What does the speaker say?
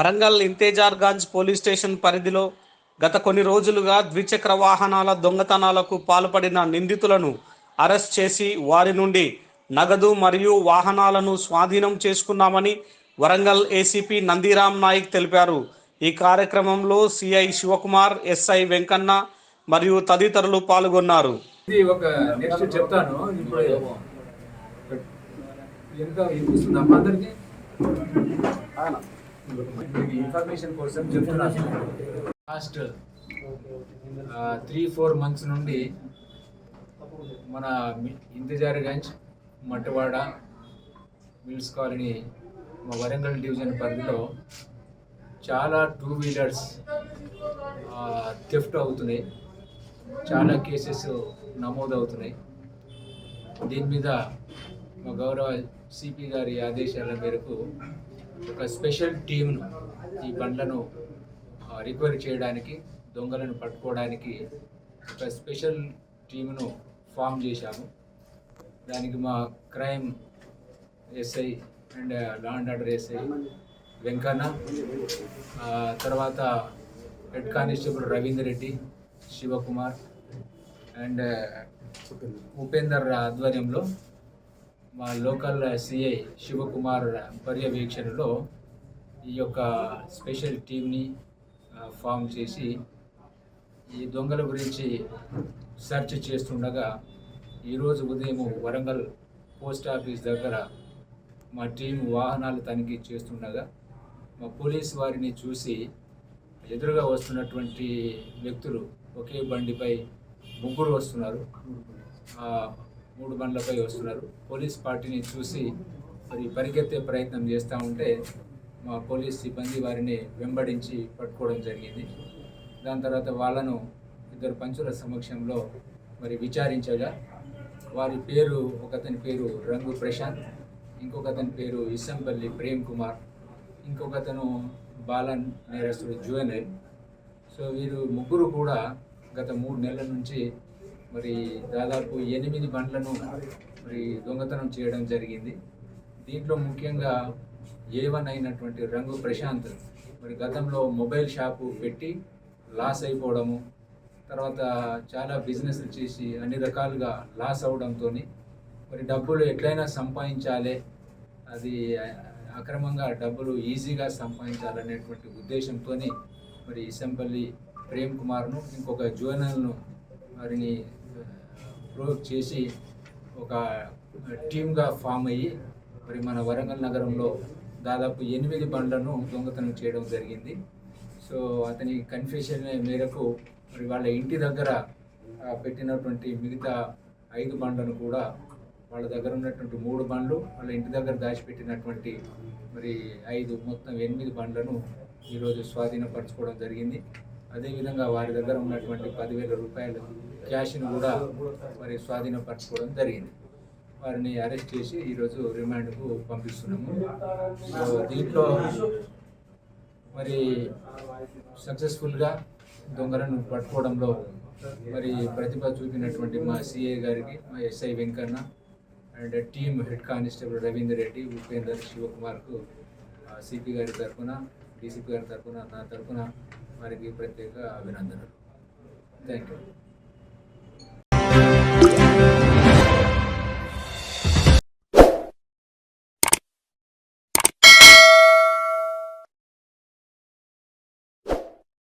Warangal Intezarganj police station పరిధిలో గత కొన్ని రోజులుగా ద్విచక్ర వాహనాల దొంగతనాలకు పాల్పడిన నిందితులను అరెస్ట్ చేసి వారి నుండి నగదు మరియు వాహనాలను స్వాధీనం చేసుకున్నామని వరంగల్ ఏసీపీ నందిరామ్ నాయక్ తెలిపారు. ఈ కార్యక్రమంలో సిఐ శివకుమార్ ఎస్ఐ వెంకన్న మరియు తదితరులు పాల్గొన్నారు. ఇది ఒక నెక్స్ట్ చెప్తాను. ఇప్పుడు అందరికి? ఇన్ఫర్మేషన్ కోసం చెప్తున్నాను లాస్ట్ త్రీ ఫోర్ మంత్స్ నుండి మన ఇంతజార్గంజ్ మట్టవాడ మిల్స్ కాలనీ మా వరంగల్ డివిజన్ పరిధిలో చాలా టూ వీలర్స్ థెఫ్ట్ అవుతున్నాయి. చాలా కేసెస్ నమోదు అవుతున్నాయి దీని మీద మా గౌరవ సిపి గారి ఆదేశాల మేరకు ఒక స్పెషల్ టీంను ఈ బండ్లను రికవరీ చేయడానికి దొంగలను పట్టుకోవడానికి ఒక స్పెషల్ టీంను ఫామ్ చేశాము. దానికి మా crime SI and law and order SI Venkanna తర్వాత head constable Ravinder Reddy Shivakumar and Upender ఆధ్వర్యంలో మా లోకల్ సిఐ శివకుమార్ పర్యవేక్షణలో ఈ యొక్క స్పెషల్ టీంని ఫామ్ చేసి ఈ దొంగల గురించి సెర్చ్ చేస్తుండగా ఈరోజు ఉదయం వరంగల్ పోస్ట్ ఆఫీస్ దగ్గర మా టీం వాహనాలు తనిఖీ చేస్తుండగా మా పోలీస్ వారిని చూసి ఎదురుగా వస్తున్నటువంటి వ్యక్తులు ఒకే బండిపై ముగ్గురు వస్తున్నారు. మూడు బండ్లపై వస్తున్నారు. పోలీస్ పార్టీని చూసి మరి పరిగెత్తే ప్రయత్నం చేస్తూ ఉంటే మా పోలీస్ సిబ్బంది వారిని వెంబడించి పట్టుకోవడం జరిగింది. దాని తర్వాత వాళ్ళను ఇద్దరు పంచుల సమక్షంలో మరి విచారించగా వారి పేరు ఒకతని పేరు రంగు ప్రశాంత్ ఇంకొకతని పేరు ఇస్సంపల్లి ప్రేమ్ కుమార్ ఇంకొకతను బాలన్ నేరస్తుడు జువెనైల్. సో వీరు ముగ్గురు కూడా గత మూడు నెలల నుంచి మరి దాదాపు ఎనిమిది బండ్లను మరి దొంగతనం చేయడం జరిగింది. దీంట్లో ముఖ్యంగా ఏ వన్ అయినటువంటి రంగు ప్రశాంత్ మరి గతంలో మొబైల్ షాపు పెట్టి లాస్ అయిపోవడము తర్వాత చాలా బిజినెస్లు చేసి అన్ని రకాలుగా లాస్ అవడంతో మరి డబ్బులు ఎట్లయినా సంపాదించాలి అది అక్రమంగా డబ్బులు ఈజీగా సంపాదించాలనేటువంటి ఉద్దేశంతో మరి ఇసంపల్లి ప్రేమ్ కుమార్ను ఇంకొక జోనల్ను వారిని ప్రొవోక్ చేసి ఒక టీమ్గా ఫామ్ అయ్యి మరి మన వరంగల్ నగరంలో దాదాపు ఎనిమిది బండ్లను దొంగతనం చేయడం జరిగింది. సో అతని కన్ఫ్యూషన్ మేరకు మరి వాళ్ళ ఇంటి దగ్గర పెట్టినటువంటి మిగతా ఐదు బండ్లను కూడా వాళ్ళ దగ్గర ఉన్నటువంటి మూడు బండ్లు వాళ్ళ ఇంటి దగ్గర దాచిపెట్టినటువంటి మరి ఐదు మొత్తం ఎనిమిది బండ్లను ఈరోజు స్వాధీనపరచుకోవడం జరిగింది. అదేవిధంగా వారి దగ్గర ఉన్నటువంటి పదివేల రూపాయలు క్యాష్ను కూడా మరి స్వాధీనపరచుకోవడం జరిగింది. వారిని అరెస్ట్ చేసి ఈరోజు రిమాండ్కు పంపిస్తున్నాము. సో దీంట్లో మరి సక్సెస్ఫుల్గా దొంగలను పట్టుకోవడంలో మరి ప్రతిభ చూపినటువంటి మా సిఏ గారికి మా SI Venkanna and team head constable Ravinder Reddy Upender శివకుమార్కు CP గారి తరఫున డీసీపీ గారి తరఫున నా తరఫున వారికి ప్రత్యేక అభినందనలు. Thank you